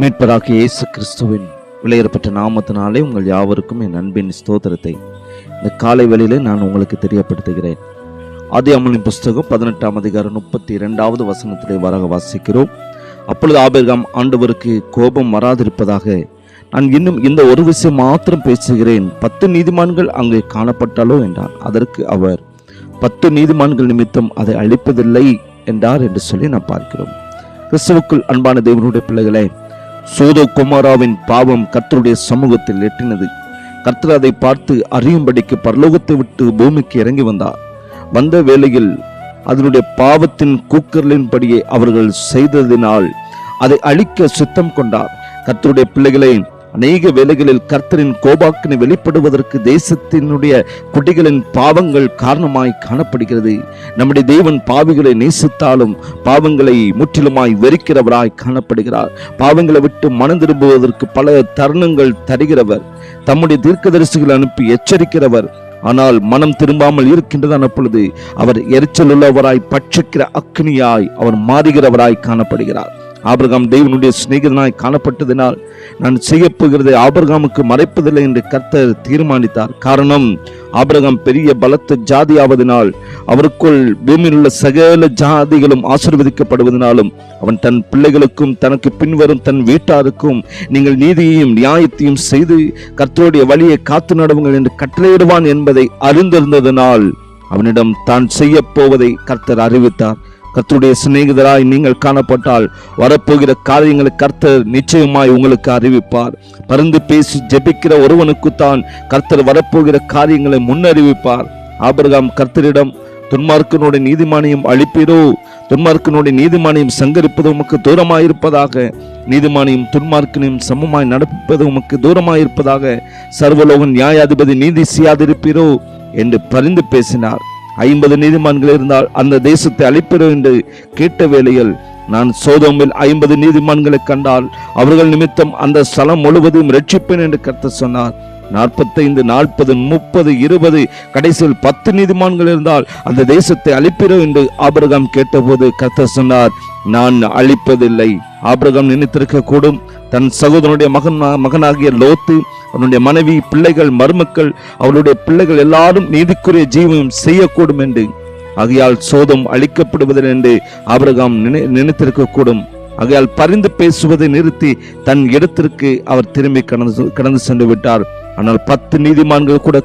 மீட்பராகிய இயேசு கிறிஸ்துவின் விலையேறப்பட்ட நாமத்தினாலே உங்கள் யாவருக்கும் என் அன்பின் ஸ்தோத்திரத்தை. இந்த காலை வேளையிலே நான் உங்களுக்கு தெரியப்படுத்துகிறேன். ஆதி அமலின் புஸ்தகம் பதினெட்டாம் அதிகாரம் முப்பத்தி இரண்டாவது வசனத்திலே வராக வாசிக்கிறோம். அப்பொழுது ஆபிரகாம் ஆண்டவருக்கு கோபம் வராதிருப்பதாக நான் இன்னும் இந்த ஒரு விஷயம் மாத்திரம் பேசுகிறேன். பத்து நீதிமான்கள் அங்கே காணப்பட்டாலோ? என்றான். அதற்கு அவர் பத்து நீதிமான்கள் நிமித்தம் அதை அழிப்பதில்லை என்றார் என்று சொல்லி நாம் பார்க்கிறோம். கிறிஸ்துவுக்குள் அன்பான தேவனுடைய பிள்ளைகளே சோதோ குமாராவின் பாவம் கர்த்தருடைய சமூகத்தில் எட்டினது. கர்த்தர் அதை பார்த்து அறியும்படிக்கு பரலோகத்தை விட்டு பூமிக்கு இறங்கி வந்தார். வந்த வேளையில் அதனுடைய பாவத்தின் கூக்கர்களின்படியே அவர்கள் செய்ததினால் அதை அழிக்க சுத்தம் கொண்டார். கத்தருடைய பிள்ளைகளை அநேக வேலைகளில் கர்த்தரின் கோபாக்கினை வெளிப்படுவதற்கு தேசத்தினுடைய குடிகளின் பாவங்கள் காரணமாய் காணப்படுகிறது. நம்முடைய தேவன் பாவிகளை நேசித்தாலும் பாவங்களை முற்றிலுமாய் வெறுக்கிறவராய் காணப்படுகிறார். பாவங்களை விட்டு மனம் திரும்புவதற்கு பல தருணங்கள் தருகிறவர். தம்முடைய தீர்க்கதரிசிகள் அனுப்பி எச்சரிக்கிறவர். ஆனால் மனம் திரும்பாமல் இருக்கின்றதான பொழுது அவர் எரிச்சல் உள்ளவராய் பட்சிக்கிற அக்னியாய் அவர் மாறுகிறவராய் காணப்படுகிறார். ஆபிரகாம் தேவனுடைய சிநேகிதனாய் காணப்பட்டதினால் நான் செய்ய போகிறதை ஆபிரகாமுக்கு மறைப்பதில்லை என்று கர்த்தர் தீர்மானித்தார். காரணம் ஆபிரகாம் பெரிய பலத்த ஜாதியாவதனால் அவருக்குள் பூமியில் உள்ள சகல ஜாதிகளும் ஆசிர்வதிக்கப்படுவதனாலும் அவன் தன் பிள்ளைகளுக்கும் தனக்கு பின்வரும் தன் வீட்டாருக்கும் நீங்கள் நீதியையும் நியாயத்தையும் செய்து கர்த்தருடைய வழியை காத்து நடவுங்கள் என்று கட்டளையிடுவான் என்பதை அறிந்திருந்ததனால் அவனிடம் தான் செய்ய போவதை கர்த்தர் அறிவித்தார். கர்த்தருடைய சிநேகிதராய் நீங்கள் காணப்பட்டால் வரப்போகிற காரியங்களை கர்த்தர் நிச்சயமாய் உங்களுக்கு அறிவிப்பார். பருந்து பேசி ஜெபிக்கிற ஒருவனுக்குத்தான் கர்த்தர் வரப்போகிற காரியங்களை முன்னறிவிப்பார். ஆபிரகாம் கர்த்தரிடம் துன்மார்க்கனுடைய நீதிமானியம் அழிப்பீரோ? துன்மார்க்கனுடைய நீதிமானியம் சங்கரிப்பது உமக்கு தூரமாயிருப்பதாக? நீதிமானியும் துன்மார்க்கனையும் சமமாய் நடப்பது உமக்கு தூரமாயிருப்பதாக? சர்வலோகன் நியாயாதிபதி நீதி செய்யாதிருப்பீரோ? என்று பரிந்து பேசினார். ஐம்பது நீதிமான்கள் இருந்தால் அந்த தேசத்தை அழைப்பிடும் என்று கேட்ட வேளையில் நான் சோதோமில் ஐம்பது நீதிமான்களை கண்டால் அவர்கள் நிமித்தம் அந்த ஸ்தலம் முழுவதும் ரட்சிப்பேன் என்று கருத்து சொன்னார். நாற்பத்தைந்து நாற்பது முப்பது இருபது கடைசியில் பத்து நீதிமான்கள் இருந்தால் அந்த தேசத்தை அழிப்பிடும் என்று ஆபிரகாம் கேட்டபோது கர்த்தர் சொன்னார் நான் அழிப்பதில்லை. ஆபிரகாம் நினைத்திருக்க கூடும் தன் சகோதரனுடைய மகன் மகனாகிய லோத்து அவனுடைய மனைவி பிள்ளைகள் மருமக்கள் அவளுடைய பிள்ளைகள் எல்லாரும் நீதிக்குரிய ஜீவனம் செய்யக்கூடும் என்று. ஆகையால் சோதம் அழிக்கப்படுவதில் என்று ஆபிரகாம் நினை நினைத்திருக்க கூடும் ஆகையால் பரிந்து பேசுவதை நிறுத்தி தன் இடத்திற்கு அவர் திரும்பி கடந்து கடந்து சென்று விட்டார். ஆனால் பத்து நீதிமான்கள் கூட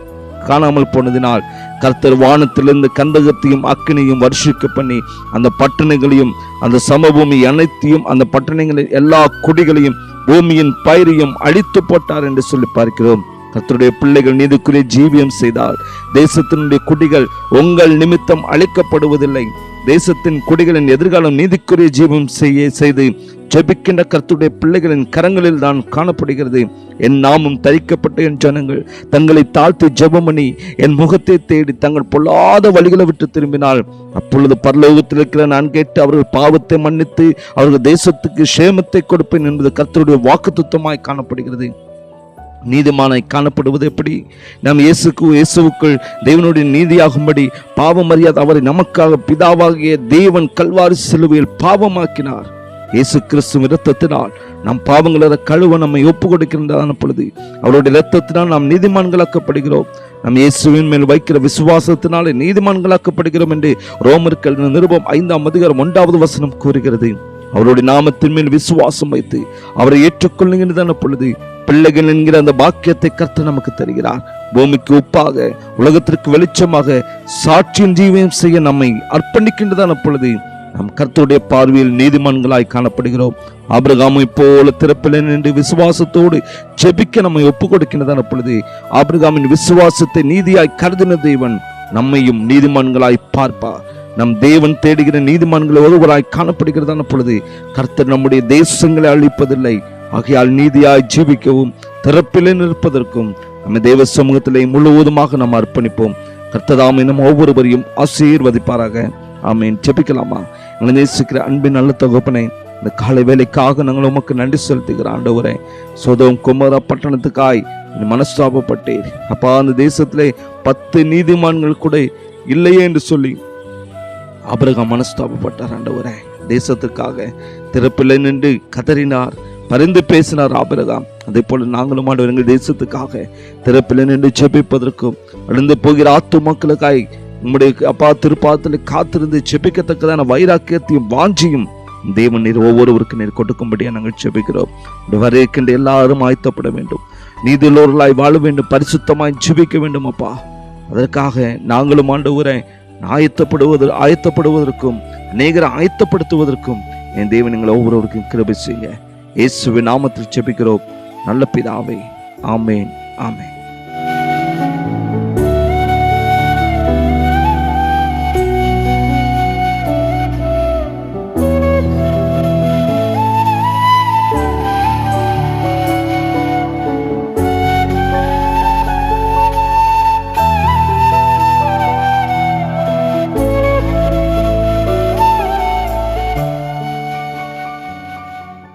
காணாமல் போனதினால் கர்த்தர் வானத்திலிருந்து கந்தகத்தையும் அக்கினியும் வருஷிக்க பண்ணி அந்த பட்டணங்களையும் அந்த சமபூமி அனைத்தையும் அந்த பட்டணங்களின் எல்லா குடிகளையும் பூமியின் பயிரையும் அழித்து போட்டார் என்று சொல்லி பார்க்கிறோம். கத்தருடைய பிள்ளைகள் நீதிக்குரிய ஜீவியம் செய்தால் தேசத்தினுடைய குடிகள் உங்கள் நிமித்தம் அழிக்கப்படுவதில்லை. தேசத்தின் குடிகளின் எதிர்காலம் நீதிக்குரிய ஜீவம் செய்ய செய்து ஜெபிக்கின்ற கருத்துடைய பிள்ளைகளின் கரங்களில் தான் காணப்படுகிறது. என் நாமும் தரிக்கப்பட்ட என் ஜனங்கள் தங்களை தாழ்த்தி ஜெபமணி என் முகத்தை தேடி தங்கள் பொல்லாத வழிகளை விட்டு திரும்பினால் அப்பொழுது பரலோகத்தில் இருக்கிற நான் கேட்டு அவர்கள் பாவத்தை மன்னித்து அவர்கள் தேசத்துக்கு சேமத்தை கொடுப்பேன் என்பது கர்த்தருடைய வாக்கு காணப்படுகிறது. நீதிமானாய் காணப்படுவது எப்படி? நாம் இயேசுக்கு இயேசுவுக்குள் தேவனுடைய நீதியாகும்படி பாவம் அறியாத அவரை நமக்காக பிதாவாகிய தேவன் கல்வாரி சிலுவையில் பாவமாக்கினார். இயேசு கிறிஸ்துவ இரத்தத்தினால் நம் பாவங்களை கழுவ நம்மை ஒப்பு கொடுக்கின்றதான பொழுது அவருடைய இரத்தத்தினால் நாம் நீதிமான்களாக்கப்படுகிறோம். நம் இயேசுவின் மேல் வைக்கிற விசுவாசத்தினாலே நீதிமான்களாக்கப்படுகிறோம் என்று ரோமர்கள் நிருபம் ஐந்தாம் அதிகாரம் ஒன்றாவது வசனம் கூறுகிறது. அவருடைய நாமத்தின் மேல் விசுவாசம் வைத்து அவரை ஏற்றுக்கொள்ளுகின்றதான பொழுது பிள்ளைகள் என்கிற அந்த பாக்கியத்தை கர்த்த நமக்கு தருகிறார். பூமிக்கு உப்பாக உலகத்திற்கு வெளிச்சமாக சாட்சியின் ஜீவியம் செய்ய நம்மை அர்ப்பணிக்கின்றதான பொழுது நம் கர்த்தருடைய பார்வையில் நீதிமான்களாய் காணப்படுகிறோம். ஆபிரகாமை போல திறப்பில் நின்று விசுவாசத்தோடு ஜெபிக்க நம்மை ஒப்பு கொடுக்கின்றதான பொழுது ஆபிரகாமின் விசுவாசத்தை நீதியாய் கருதின தேவன் நம்மையும் நீதிமான்களாய் பார்ப்பார். நம் தேவன் தேடுகிற நீதிமான்களை ஒருவராய் காணப்படுகிறதான பொழுது கர்த்தர் நம்முடைய தேசங்களை அழிப்பதில்லை. ஆகையால் நீதியாய் ஜீவிக்கவும் திறப்பிலே நிற்பதற்கும் நம்ம தேவ சமூகத்திலே முழுவதுமாக நாம் அர்ப்பணிப்போம். கர்த்ததாமை நம் ஒவ்வொருவரையும் ஆசீர்வதிப்பாராக. ஆமீன். ஜெபிக்கலாமா? எங்களை நேசிக்கிற அன்பின் நல்ல தொகுப்பனை இந்த காலை வேலைக்காக நாங்கள் உமக்கு நன்றி செலுத்துகிற ஆண்டவரே சோதம் குமர பட்டணத்துக்காய் நீ மனஸ்தாபப்பட்டீர். அப்பா அந்த தேசத்திலே பத்து நீதிமான்கள் கூட இல்லையே என்று சொல்லி ஆபிரகாம் மனஸ்தாபப்பட்டார் ஆண்டவரே. தேசத்துக்காக திறப்பில்லை நின்று கதறினார் பரிந்து பேசினார் ஆபிரகாம். அதே போல நாங்களும் ஆண்டவர் எங்கள் தேசத்துக்காக திறப்பில் நின்று செபிப்பதற்கும் அழிந்து போகிற ஆத்து மக்களுக்காய் உம்முடைய அப்பா திருப்பாத்தில் காத்திருந்து ஜெபிக்கத்தக்கதான வைராக்கியத்தையும் வாஞ்சியும் தேவன் நீர் ஒவ்வொருவருக்கு நீர் கொடுக்கும்படியாக நாங்கள் ஜெபிக்கிறோம். வரைக்கின்ற எல்லாரும் ஆயத்தப்பட வேண்டும். நீதியுள்ளவர்களாய் வாழ வேண்டும் பரிசுத்தமாய் ஜெபிக்க வேண்டும் அப்பா. அதற்காக நாங்களும் ஆண்டவரை ஆயத்தப்படுவது ஆயத்தப்படுவதற்கும் அநேகரை ஆயத்தப்படுத்துவதற்கும் என் தேவன் எங்களை ஒவ்வொருவருக்கும் கிருபை செய்ய இயேசுவின் நாமத்தில் செபிக்கிறோம் நல்ல பிதாவே. ஆமேன். ஆமேன்.